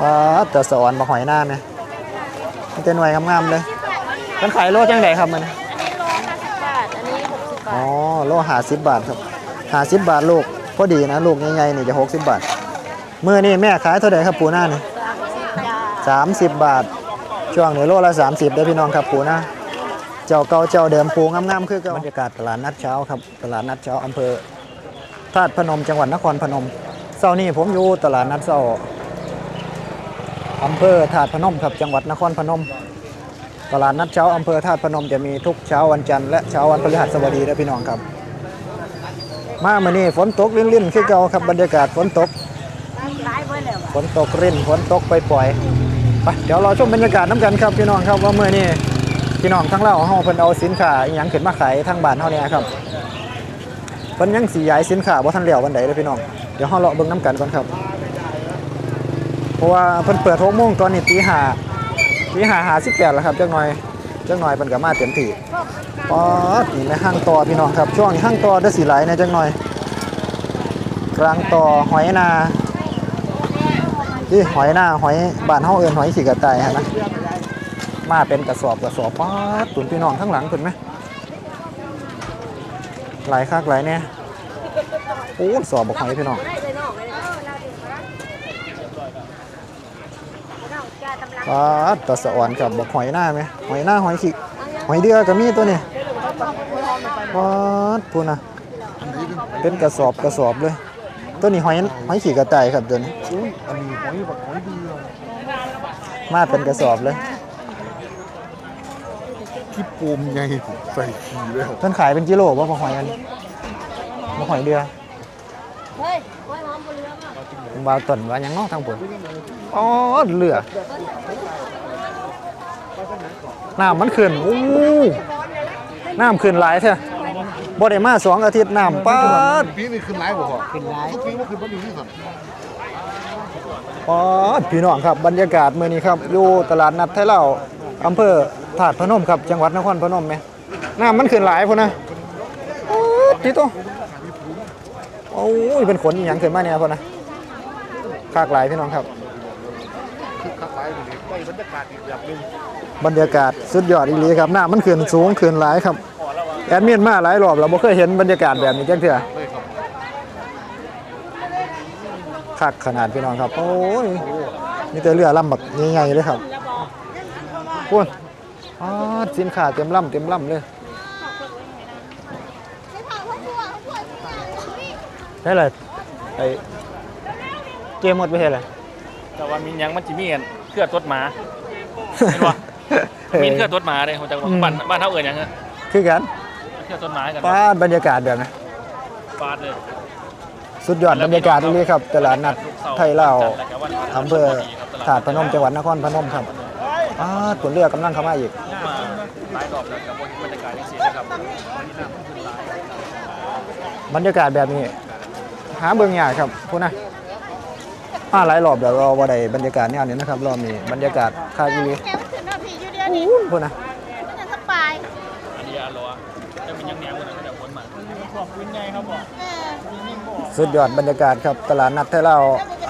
ว้าแต่สอนมาหอยหน้าไหมมันจะหน่วยงามๆเลยมันขายโลจังไดครับมันอันนี้โล50บาท อันนี้60บาอ๋อทโลหาสิบบาทครับหาสิบบาทลูก พอดีนะลูกใหญ่ๆนี่จะหกสิบบาทมือนี่แม่ขายเท่าไหร่ครับปูหน้านี่30จ้าสามสิบบาท ช่วงนี้โลละสามสิบเด้อพี่น้องครับปูหน้าเจ้าเก่าเจ้าเดิมปูงามๆคือเก่าบรรยากาศตลาดนัดเช้าครับ ตลาดนัดเช้าอำเภอธาตุพนมจังหวัดนครพนมเช้านี้ผมอยู่ตลาดนัดเช้า อำเภอธาตุพนมครับจังหวัดนครพนม ตลาดนัดเช้าอำเภอธาตุพนมจะมีทุกเช้าวันจันทร์และเช้าวันพฤหัสบดีนะพี่น้องครับ มาเมื่อนี้ฝนตกลิ่นๆคือเก่าครับบรรยากาศฝนตกฝนตกริ่นฝนตกไปปล่อยๆไปเดี๋ยวราชมบรรยากาศน้ำกันครับพี่น้องครับว่าเมื่อนี้พี่น้องทั้งเราเฮาเพิ่นเอาสินค้าอหยังขึ้นมาขายทางบ้านเฮานี่ยครับเพิ่นยังสิย้ายสินค้าบ่ทันแล้ววันใดเด้อพี่น้องเดี๋ยวเฮาเลาะเบิ่งน้ำกันก่อนครับ ราะว่าเพิ่นเปิด6โมงตอนนี้ตี5ตี5 58แปดแล้วครับจักหน่อยจักหน่อยเพิ่นก็มาเต็มที่ป๊อดนี่แม่ห้างต่อพี่น้องครับ ช่วงนี้ห้างต่อได้สิหลายแหนะจักหน่อย กลางต่อหอยนาที่หอยหน้าหอยบ้านเฮาเอิ้นหอยขี้กระต่ายฮะนะมาเป็นกระสอบกระสอบป๊าดตุนพี่น้องข้างหลังเพิ่นไหมหลายคักหลายแน่โอ้สอบบักหอยพี่น้อง ได้เลยน้องเลยน้องจ้าตำลังป๊าดตะสะอ่อนกับบักหอยหน้าไหมหอยหน้าหอยขี้หอยเดือก็มีตัวนี้ป๊าดพูนนะเป็นกระสอบกระสอบเลย ตัวนี้หอยหอยขี้กระต่ายครับตัวนี้อุ้ยอันนี้หอยแบบหอยเดียวมาเป็นกระสอบเลยที่ปูมใหญ่ใส่ขี้แล้วเพิ่นขายเป็นกิโลบ่บักหอยอันนี้บักหอยเดือ เฮ้ยโอ้ยหอมบ่เหลืองอะบาวต้นว่าหยังเนอกทางบนอ๋อเรือน้ำมันขึ้นอู้น้ำขึ้นหลายเถอะบ่ได้มาสองอาทิตย์น้ำป๊าดปีนี้ขึ้นไลฟ์บ่พอขึ้นไลฟ์ทุกปีว่าขึ้นบ่ดีที่สุดป๊าดพี่น้องครับบรรยากาศมื้อนี้ครับอยู่ตลาดนัดไทยเล่าอำเภอถาดพนมครับจังหวัดนครพนมแหมน้ำมันขึ้นหลายพุ่นนะป๊าดที่ตัว โอ้ยเป็นขนอหยังขึ้นมาเนี่ยพุ่นนะคากหลายพี่น้องครับคือคักไลฟ์นี่ได้บรรยากาศอีกแบบนึงบรรยากาศสุดยอดอีหลีครับหน้ามันเขึ้นสูงเขึ้นหลายครับแอดมินมาหลายรอบเราบ่เคยเห็นบรรยากาศแบบนี้จังเทื่อเลยครักขนาดพี่น้องครับโอ้ยมีแต่เรือลำบักใหญ่ๆเลยครับพูนอ๋อสินค้าเต็มลำเต็มลำเลย ได้เลยไอ้เกมหมดไปเฮ็ดอะไรแต่ว่ามีหยังมันจะมีอันเครือตดหมาเห็นปะมีเครือตดหมาเลยผมจะบ้านบ้านเท่าเอิญยังฮะคือกันเครือตดหมากันป้าดบรรยากาศแบบนี้ฟาดเลยสุดยอดบรรยากาศอีหลีครับตลาดนัดไทยลาวอำเภอถาดพนมจังหวัดนครพนมครับอ้าผลเรือกำลังเข้ามาอีกมาหลายรอบแล้วกับบรรยากาศยังสีนะครับบรรยากาศแบบนี้ หาเบิ่งยากครับพูดนะมาหลายรอบเดี๋ยวรอบ่ได้บรรยากาศแนวนี้นะครับรอบนี้บรรยากาศคาอีหลีแกมันขึ้นมาพี่อยู่เดียวนี้พูดนะมันจะสบายอันนี้อารอจะเป็นยังแหนมกันนะเดี๋ยวคนมาขอบคุณไงครับบอกเออสุดยอดบรรยากาศครับตลาดนัดไทยลาว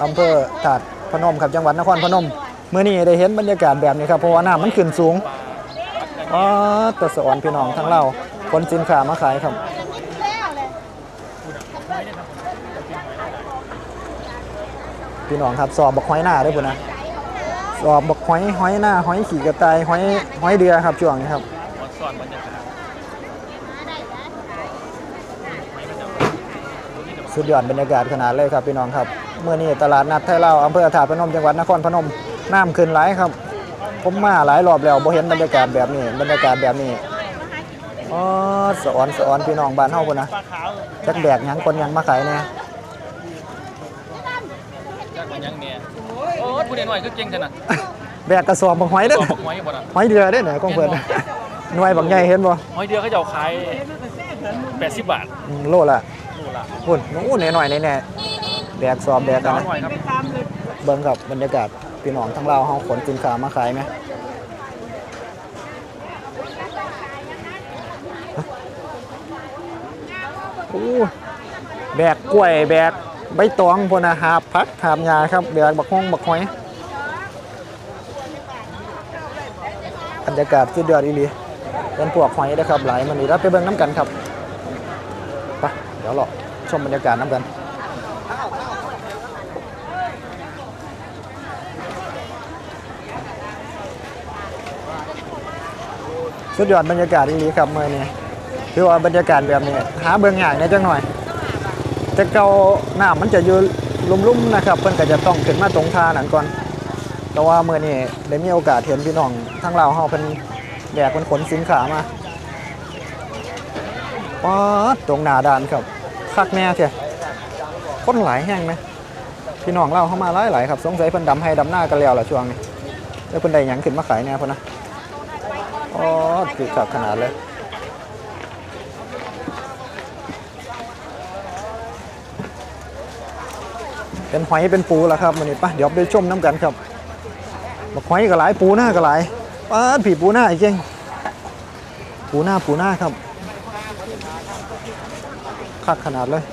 อำเภอถาดพนมครับจังหวัดนครพนมเมื่อนี้ได้เห็นบรรยากาศแบบนี้ครับเพราะว่าน้ำมันขึ้นสูงอ๋อตะสอนพี่น้องทั้งเราคนสินค้ามาขายครับ แล้วเลย พี่น้องครับสอบบักห้อยหน้าได้วยพุ่นนะสอบบักห้อยห้อยหน้าห้อยขี่กระต่ายห้อยห้อยเดือครับช่วงนี้ครับสุดยอดบรรยากาศขนาดเลยครับพี่น้องครับเมื่อนี้ตลาดนัดไทยเลาอำเภอถาพนมจังหวัดนครพนมน้ำขึ้นหลายครับ ผมมาหลายรอบแล้วบ่เห็นบรรยากาศแบบนี้บรรยากาศแบบนี้อ๋อสอนสอนพี่น้องบ้านเฮาพุ่นนะจักแบกยังคนยังมาขายแน่จาก มันยังเนี่ยโอ้ผู้เด่นหน่อยคือเก่งขนาดแบกกระสอบบักหอยเด้อสอบบอกหอยบ่นะหอยเดือเด้อเนี่ยกองเพิ่นหน่วยบักใหญ่เห็นบ่หอยเดียวเขาจะเอาขาย80บาทอืมโลละดูละพุ่นนู้นหน่อยๆแน่ๆแบกสอบแบกกันน้นะหน่อยครับเบิ่งครับบรรยากาศพี่น้องทั้งเราวเฮาขนสินค้ามาขายไหมโอ้แบกกล้วยแบก ใบตองพนาหาพักหาบยาครับเดี๋ยวบักห้องบักหอยบรรยากาศสุดยอดอีหลีเป็นพวกหอยนะครับหลายมันนี่แล้ไปเบิ้งน้ำกันครับไปเดี๋ยวรอชมบรรยากาศน้ำกันสุดยอดบรรยากาศอีหลีครับเมื่อนี้คือว่าบรรยากาศแบบนี้หาเบิ้งใหญ่ในจังหน่อย จะเกาหน้ำมันจะอยู่ลุ่มๆนะครับ เพิ่อนก็จะต้องขึ้นมาตรงทานั่นก่อน แต่ว่าเมื่อนี้ได้มีโอกาสเห็นพี่น้องทั้งเราเฮาเพิ่นแบกเป็นขนสินค้ามาป๊าดตรงหน้าด่านครับคักแน่เถอะคนหลายแห้งไหมพี่น้องเราเข้ามาหลายๆครับสงสัยเพิ่นดำให้ดำหน้ากันแล้วล่ะช่วงนี้แล้วเพิ่นได้หยังขึ้นมาขายแน่พุ่นนะอ๋อคือขับขนาดเลย เป็นหอยเป็นปูแล้วครับมันนี้ปะเดี๋ยวไปชมน้ำกันครับบักหอยก็หลายปูหน้าก็หลายป้าผีปูหน้าอีกเก่งปูหน้าปูหน้าครับคักขนาดเลย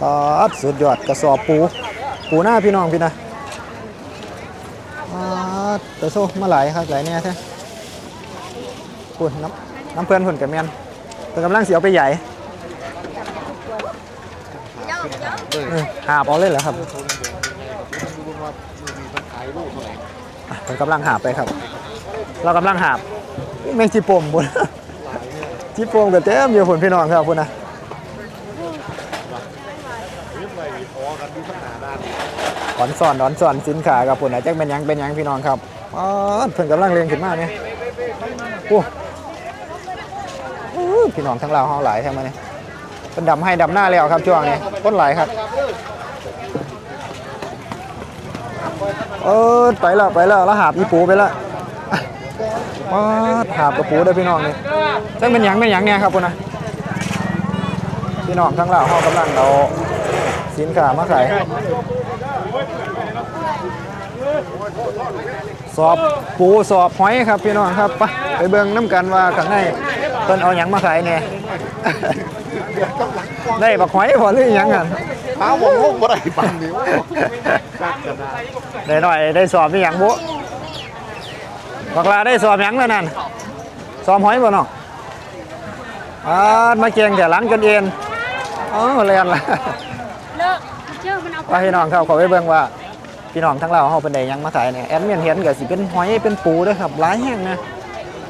ป้าดสุดยอดกระสอบปู ปูหน้าพี่น้องพี่นะป้าตะโซ่มาหลายครับหลายเนี่ยแท้พูดน้ำน้ำเพื่อนผลกับแมนแต่กำลังเสียวไปใหญ่ ย่องย่อง เออ หาบเอาเลยเหรอครับดูว่ามีมันขายลูกเท่าไหร่อะผมกำลังหาบไปครับ เรากำลังหาบแมงจีปมบุญจีปมกับเต็มอยู่ผลพี่น้องครับพุ่นนะเรื่องอะไรพอกันดูขนาดด้านถอนสอนถอนสอนสินค้ากับพุ่นนะจักเป็นหยังเป็นหยังพี่น้องครับอ๋อเพิ่นกำลังเรียงขึ้นมาเนี่ยโอ้อู้พี่น้องทั้งเราวเฮาหลายแท้มาเนี่ย เป็นดำให้ดำหน้าแล้วครับช่วงนี้คนหลครับเออไปแล้วไปแล้วแล้วหาบอีปูไปแล้วว้าหาบกับปูเด้พี่น้องนี่จังเป็นหยังเป็นหยังเนี่ยครับพุ่นนะพี่น้องทั้งเราวเฮากำลังเอาสินค้ามาขายสอบปูสอบหอยครับพี่น้องครับไปไปเบิ่งน้ำกันว่าข้างในเพิ่นเอาหยังมาขายเนี่ย ได้บักหอยพอหรือหยังกันหาหมองโลกบ่ได้ปันนี่กักกันนะได้หน่อยได้สอบนี่หยังบุบักลาได้สอบหยังแล้วนั่นสอบหอยบ่เนาะอ่ามาเกียงแต่หลังกันเองอ๋อเรียนละเลิกเชื่อมันเอาว่าพี่น้องเขาเขาไปเบิ่งว่าพี่น้องทั้งเราเฮาเป็นได้หยังมาขายเนี่ยแอดมินเห็นก็สิเป็นหอยเป็นปูเด้อครับหลายแห้งนะ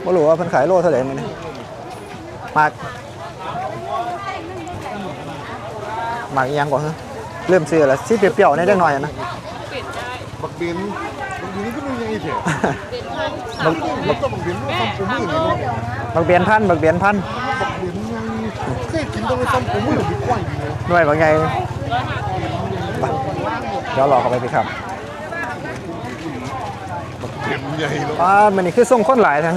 บ่รู้ว่าเพิ่นขายโลเท่าไหร่มื้อนี้มาก มากอีหยังก่อนฮะเริ่มซื้อแล้วสิเปรี้ยวๆในจักหน่อยนะบักเบนบักเบนนี่ก็ไม่ยังอีเถอะบักบักต้องบักเบนต้องซ้ำปูมือนี่เนาะบักเบียนพันธุ์บักเบียนพันธุ์บักเบนยังเคยกินต้องไปซ้ำปูมือดีกว่าอีกเนาะหน่วยบางไงไปเดี๋ยวรอเข้าไปพี่ครับเบนใหญ่แล้วอ่ามันนี่คือส่งคนหลายทั้ง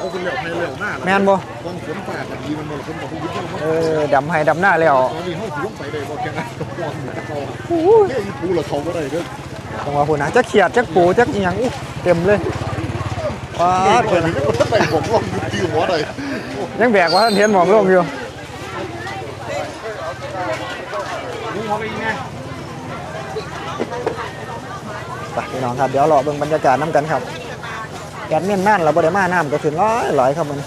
เอาเป็นเหลวให้เหลวหน้าแม่นบ่กองฝนฟ้ากันดีมันหมดคนบอกคุณยิ่งมาเออดำให้ดำหน้าแล้วตอนนี้ห้องสิลงไปได้บ่แค่นั้นก็ฟ้องเหมือนเขาเฮ้ยปูละเขาก็ได้เด้อจังหวะพูดนะจักเขียดจักปูจักอีหยังอู้เต็มเลยว้าเฮ้ยดเพิ่นนี่ก็ได้บอกว่ามีตีหัวได้ยังแบกว่าท่านเห็นหมองลงอยู่ไปพี่น้องครับเดี๋ยวรอเบิ่งบรรยากาศน้ำกันครับ แอดมินนั่นเราบ่ได้มาน้ำก็ขึ้นร้อยหลายครับมัน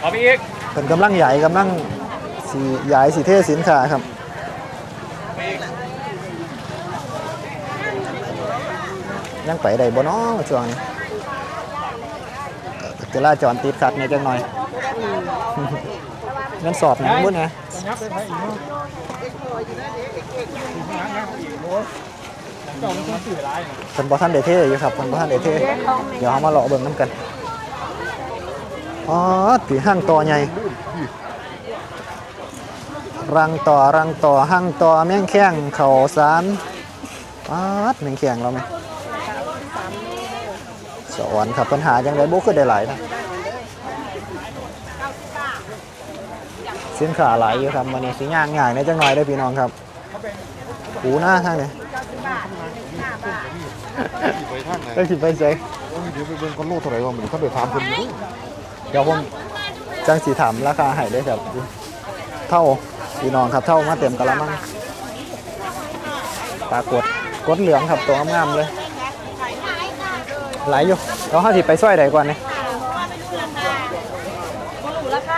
เอาไปอีกเพิ่นกำลังใหญ่กำลังสีใหญ่สีเทสินค้าครับยังไปได้บ่เนาะช่วงนี้จราจรติดขัดในอยจังหน่อยเงินสอบหยังบุ่นไง เพิ่นบ่ทันได้เทอยู่ครับเพิ่นบ่ทันได้เทเดี๋ยวเฮามาเลาะเบิ่งนํกันอ๋อตีห้างต่อใหญ่รังต่อรังต่อห้างต่อแม่งแข้งเข่าสารปาดแม่งแข้งเราไหมสวรรค์ครับปัญหาจังไดบ่คือได้หลายนะสินค้าหลายอยู่ครับวันนี้สิย่างง่ายในจังหน่อยได้พี่น้องครับหูหน้าทางนี้ ไปทางไหนก็สิไปใส่เดี๋ยวไปเบิ่งก้อนโลเท่าไหร่ว่ามันเขาไปถามเพิ่นอยู่เดี๋ยวผมจังสีถามราคาให้ได้อครับ เท่าพี่น้องครับเท่ามาเต็มกะละมังปลากดกดเหลืองครับตัวงามๆเลย หลายอยู่เราห้าสิไปซอยใดก่อนนี่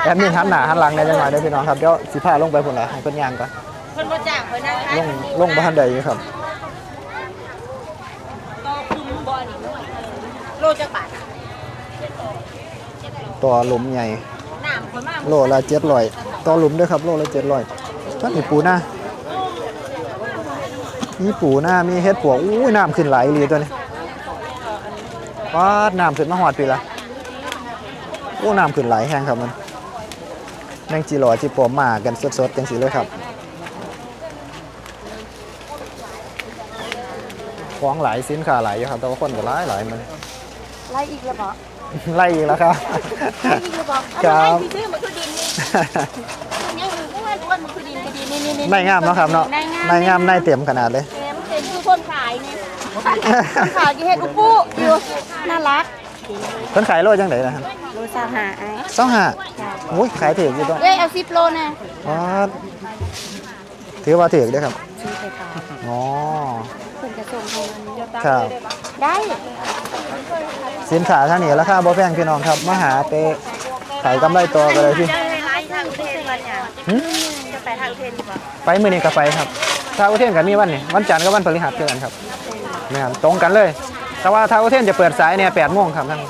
แอดมินหันหน้าหันหลังได้จังหน่อยเด้อพี่น้องครับเดี๋ยวสิพาลงไปพุ่นละให้เพิ่นย่างก่อนเพิ่นบ่จ้างเพิ่นนะคะลงลงบ้านใดอยู่ครับ ก็คุมบ่นี่โล จักบาทต่อหลุมใหญ่ น้ำคนมากโลละเจ็ดร้อยต่อหลุมด้วยครับ โลละเจ็ดร้อยท่านนี่ปูหน้ามีปูหน้ามีเฮ็ดปวกอุ้ยน้ำขึ้นไหลายอีหลีตัวนี้วาดน้ำขึ้นมาหอดปีละโอ้น้ำขึ้นไหลายแห้งครับมันแมงจีหลอจีปอมมากันสดๆจังสีเลยครับของหลายสินค้าหลายอยู่ครับแต่ว่าคนก็หลายหลายมัน ไล่อีกแล้วบ่ไล่อีกแล้วครับไล่อีกแล้วบ่ครับไล่ซื้อมันคือดินนี่ยังอยู่ว่าว่ามันคือดินคือดินนี่นี่ในงามเนาะครับเนาะในงามในเต็มขนาดเลยแหมมันเป็นคือคนขายไงคนขายกี่เฮ็ดอุปุอยู่น่ารักเพิ่นขายโลจังไดนะครับโลซาหาไอ้เศร้าห้าโอ้ยขายถืออยู่ต้องเอ้ยเอา10โลนะอ๋อถือว่าถือเด้อครับซื้อไปขายอ๋อเพิ่นจะส่งให้มันครับได้ สินค้าทางนี้ราคาบ่แพงพี่น้องครับมาหาไปขายกำไรต่อกันเลยพี่จะไปร้านทางอุเทนวันเนี่ยหึจะไปทางอุเทนดีกว่าไปมื้อนี้ก็ไปครับท้าวอุเทนกันมีวันนี้วันจันทร์กับวันพฤหัสเจอกันครับแม่นตรงกันเลย แต่ว่าท้าวอุเทนจะเปิดสายเนี่ย8โมงครับท่าน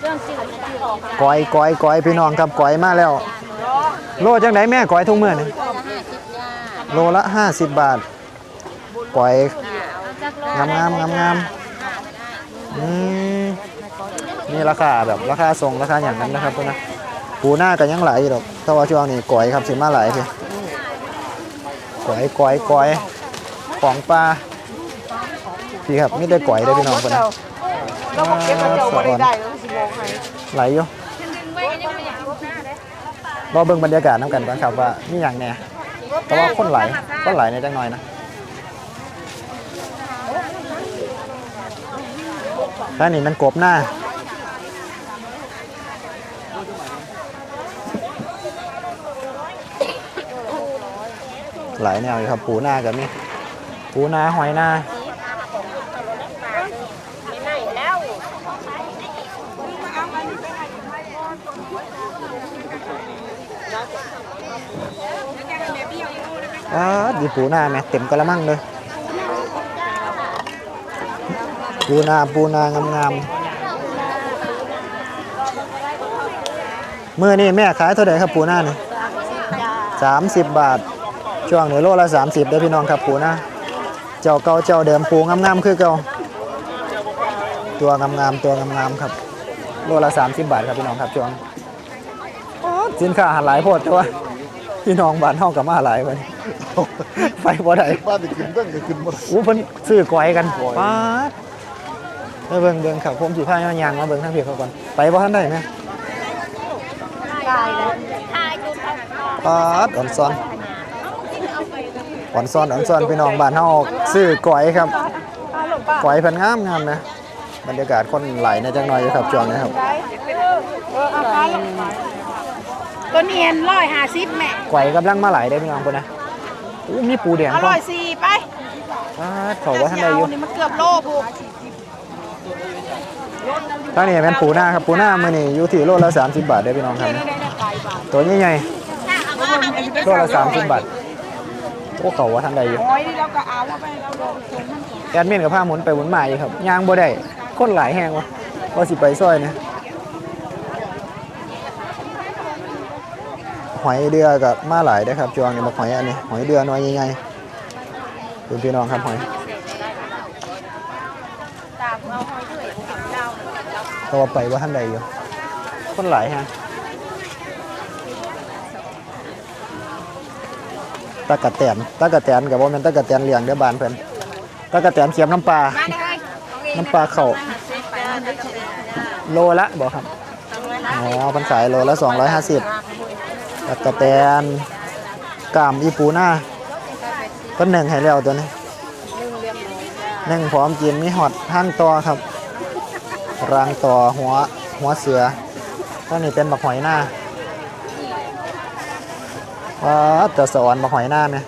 เรื่องสิ่งที่ออกค่ะก้อยก้อยก้อยพี่น้องครับก้อยมาแล้ว โลจังไดแม่ก้อยทุกมื้อนี่โลละ 50 บาทโลละ50บาทก้อยจักโลงามงามงามงาม อืมนี่ราคาแบบราคาทรงราคาอย่างนั้นนะครับพวกนะปูหน้าก็ยังหลายอยู่ดอกแต่ว่าช่วงนี้ก๋อยครับสิมาหลายพี่ก๋อยก๋อยก๋อยของปลาพี่ครับนี่ได้ก๋อยได้อพี่น้องคนนะเราบอกเก็บกระเจ้าบ่ได้ได้แล้วสิบอกให้ไหลอยู่รอเบิ่งบรรยากาศน้ำกันก่อนครับว่านี่อย่างแน่แต่ว่าคนไหลายคนไหลายในจังหน่อยนะ ด้านนี้มันกบหน้า หลายแนวอยู่ครับ ปูหน้ากับนี่ปูหน้าหอยหน้าไม่แล้วอ่าดีปูหน้าไหมเต็มกระมังเลย ปูหน้าปูหน้างามๆมื่อนี้แม่ขายเท่าไหร่ครับปูหน้านี่สามสิบบาท ช่วงนี้โลละสามสิบเด้อพี่น้องครับปูหน้าเจ้าเก่าเจ้าเดิมปูงามๆคือเก่าตัวงามๆตัวงามๆครับ โลละสามสิบบาทครับพี่น้องครับช่วงอ๋อสินค้าหาหลายโพดแต่ว่าพี่น้องบ้านเฮากับมาหลายไปไปบ่ได้บ้านจะขึ้นเรื่องจะขึ้นหมดอู้เพิ่นซื้อก้อยกันป๊า ดเออเบิ่งเบิ่งครับผมสิพาย่างมาเบิ่งทางพี่เขาก่อนไปบ่ทันได้ไหมตายแล้วตายจนตายป๊าดอ่อนซ้อนอ่อนซ้อนอ่อนซ้อนพี่น้องบ้านเฮาซื้อก้อยครับก้อยเพิ่นงามงามนะบรรยากาศคนหลายในจังหน่อยอยู่ครับช่วงนี้ครับตัวเนียนร้อยห้าสิบแม่ก้อยกำลังมาหลายได้อพี่น้องพุ่นนะอู้มีปูแดงอพร้อร่มอยสี่ไปป๊าดเขาว่าทันได้อยู่นี่มันเกือบโลผูก ทางนี้เป็นปูหน้าครับปูหน้ามือนี้อยู่ที่โลละ30บาทเด้พี่น้องครับ ตัวใหญ่ๆโลละ30บาทโอ้เขาว่าทันได้อยู่โอ้ยนี่เราก็เอาว่าไปเราลงทุนแอดมินกับผ้าหมุนไปหมุนมาอยู่ครับยางบ่ได้คนหลายแหงวะว่าสิไปซอยนี่ยหอยเดือกับมาหลายเด้ครับจวงเนี่ยมาหอยอันนี้หอยเดือน้อยใหญ่ๆคุณพี่น้องครับหอย ตามเอาหอยด้วยเจ้า ก็ว่าไปว่าท่านใดอยู่ คนหลายแฮงตะกะแตนตะกะแตนกับว่ามันตะกะแตนเลี้ยงเด้อบ้านเพิ่นตะกะแตนเขียมน้ำปลามาเลยน้ำปลาเข่าโลละบอกครับ อ๋อเพันขายโลละ250ตะกะแตนกามอีปูหน้าเพิ่นหนึ่งให้แล้วตัวนี้หนึ่งพร้อมกินมีหอดห้างตอครับ รางต่อหัวหัวเสือตัวนี้เป็นบักหอยหน้าว้าแต่สอนบักหอยหน้าเนี่ย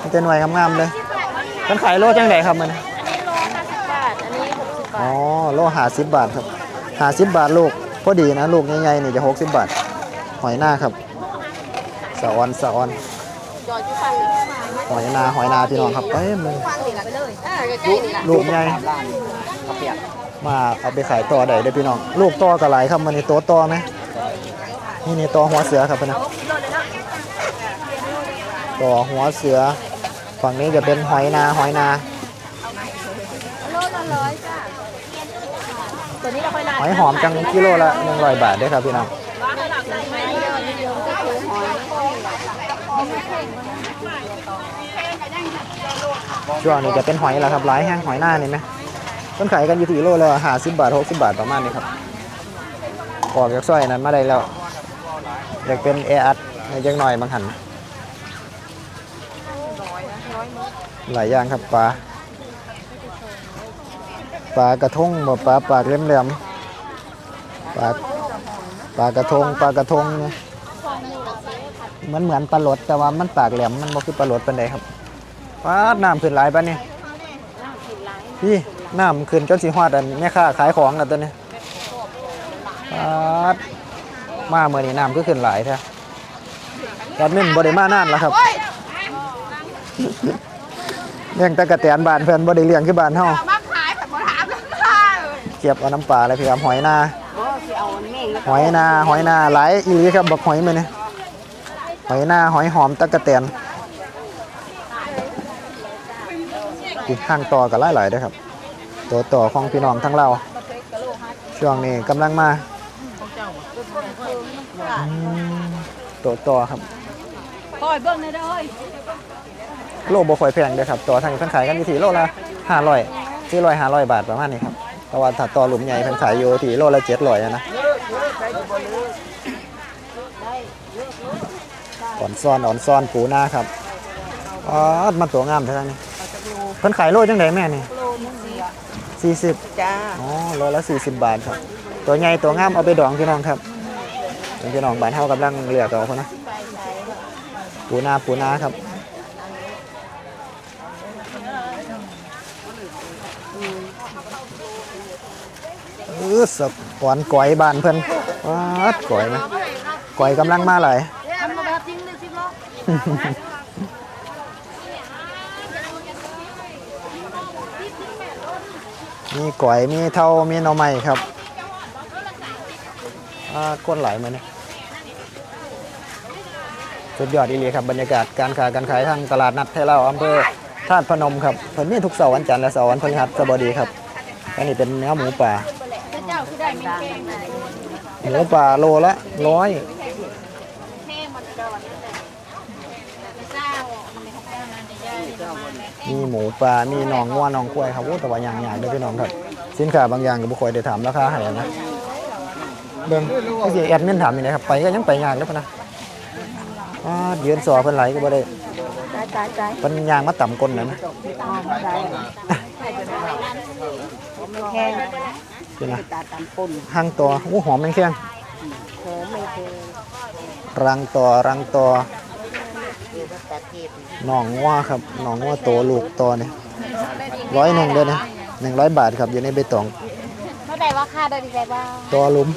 มันจะหน่วยงามๆเลยเพิ่นขายโลจังไดครับมันอันนี้โลห้าสิบบาท อันนี้หกสิบบอ๋อ โลหาสิบบาทครับหาสิบบาทลูก พอดีนะ ลูกใหญ่ๆนี่จะหกสิบบาท หอยหน้าครับสะออนสะออนจอดอยู่ฟังหอยนาหอยนาพี่น้องครับเอ้ยมันฟังนี่ละไปเลยอ่าใกล้ๆนี่ละลูกใหญ่ มาเอาไปขายต่อได้เด้พี่น้อง ลูกต่อกระไรครับมันนี่โตต่อไหมนี่นี่ต่อหัวเสือครับพี่นะต่อหัวเสือ ฝั่งนี้จะเป็นหอยนาหอยนาโลละร้อยจ้าตัวนี้เราหอยหอมจังกิโลละ100บาทเด้ครับพี่น้องช่วงนี้จะเป็นหอยแล้วครับหลายแห้งหอยหน้านี่ไหม ต้นขายกันอยู่ที่โลละห้าสิบบาทหกสิบบาทประมาณนี้ครับออกจากซอยนั้นมาได้แล้ว อยากเป็นเออัดในจังหน่อยบางหันหลายอย่างครับปลาปลากระทงบ่ปลาปากเหลี่ยมๆปลาปลากระทงปลากระทงเนี่ยมันเหมือนปลาหลดแต่ว่ามันปากแหลมมันบ่คือปลาหลดปานใดครับป้าดน้ำขึ้นหลายปะนี่พี่ น้ำขึ้นจนสีหอดอันแม่ค้าขายของแล้วตัวนี้ปาดมาเมื่อนี้น้ำก็ขึ้นหลายแท้ยอดมินบริมานานแล้วครับเลี้ยงตะกะแตนบานเพื่อนบริเลี้ยงคือบ้านเฮามาขายแบบบ่ถาเก็บเอาน้ำปลาเลยพี่ครับหอยนาหอยนาหอยนาหลายอีหลีครับบักหอยมือนี่ยหอยนาหอยหอมตะกะแตนอีกข้างต่อกับหลายๆด้วยครับ ตัวต่อของพี่น้องทั้งเราวช่วงนี้กำลังมาอืมตัวต่อครับคอยเบิ่งได้เด้อโลบ่ค่อยแพงเด้อครับต่อทางนี้เพิ่นขายกันอยู่ที่โลละ500 400 500บาทประมาณนี้ครับแต่ว่าถ้าต่อหลุมใหญ่เพิ่นขายอยู่ที่โลละ700อะนะอ่อนซ่อนอ่อนซ่อนปูนาครับอ๋อมันตัวงามเท่านั้นนี่เพิ่นขายโลจังไดแม่นี่ โลนึงเสีย40จ้าอ๋อโลละ40บาทครับ ตัวใหญ่ตัวงามเอาไปดองพี่น้องครับพี่น้องบ้านเฮากำลังเลือกเอาคนนะปูนาปูนาครับเออสะกอนก๋อยบ้านเพิ่นวัดก๋อยนะก๋อยกำลังมาหลายทำมาแบบจริงเลยสิบ่ มีก๋อยมีเท่ามีหน่อไม้ครับอ่าก้นไหลมาเนี่ยสุดยอดอีหลีครับบรรยากาศการค้าการขายทางตลาดนัดไทยเล่าอำเภอธาตุพนมครับเพิ่นมีทุกเสาร์วันจันทร์และเสาร์วันพฤหัสบดีครับอันนี้เป็นเนื้อหมูป่าเจ้าคือได้มีแกงหมูป่าโลละร้อย แม่มันดอนเจ้ามันในของแม่นั้นได้ มีหมูป่ามีหนองงัวหนองกล้วยครับโอ้แต่ว่าอย่างยากเด้อพี่น้องครับ สินค้าบางอย่างก็บ่ค่อยได้ถามราคาให้นะเบิ่งก็สิแอดมินถามนี่นะครับ ไปก็ยังไปยากเด้อพะนะอ่ายืนสอเพิ่นไหลก็บ่ได้ตายตายตายเพิ่นย่างมาต่ำก้นนั่นนะแห้งนี่นะตาตำปุ่นหางตัวโอ้หอมแม่งแข้งโหไม่เคยรังต่อรังต่อ หนองงัวครับหนองงัวโตลูกต่อนี่ร้อยหนึ่งเด้อนะหนึ่งร้อยบาทครับอยู่ในใบตองเมื่อใดว่าค่าได้ดีใจบ้างต่อหลุม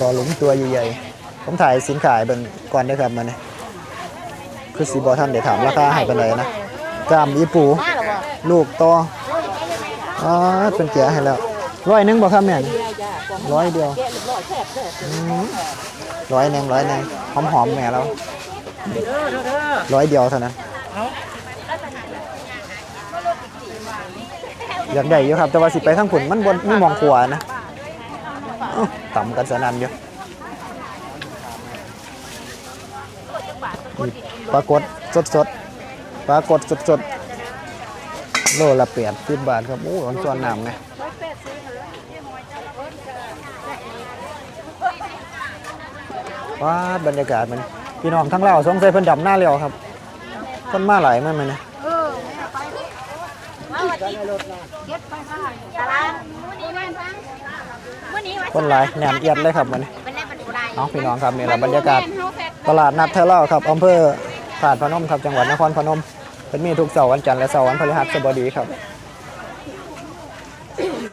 ต่อหลุมตัวใหญ่ๆผมถ่ายสินค้าให้เบิ่งก่อนเด้อครับมันนี่คือสีบอท่านเดี๋ยวถามราคาให้เป็นไรนะกล้ามอีปูมาหรอบ่ลูกต่ออ๋อเป็นแกะให้แล้วร้อยหนึงบ่ครับแม่นร้อยเดียวแกะห รือร้อยแซ่บแซ่บอืมร้อยหนึ่งร้อยหนึ่งหอมหอมๆแม่แล้วร้อยเดียวเท่านั้นอยากได้อยู่ครับ แต่ว่าสิไปทางผุนมันบนมีหมองขวานะเอ้าต่ำกันสนันอยู่นี่ปลากดสดสดๆปลากดสดสดๆโลละเปียดสิบบาทครับโอ้ยส่วนน้ำไง ว้าบรรยากาศมันพี่น้องทั้งเราสงสัยเพิ่นดำหน้าเร็วครับเพิ่นมาหลายมันมันนะตารางมื้อนี้วันพังมื้อนี้วันคนหลายแหนมเอียดเลยครับมันเป็นแรกเป็นบ่ได้น้องพี่น้องครับนี่แหละบรรยากาศตลาดนัดเทเล่าครับอำเภอถาดพนมครับจังหวัดนครพนมเป็นมีทุกเสาร์วันจันทร์และเสาร์วันพฤหัสบดีครับ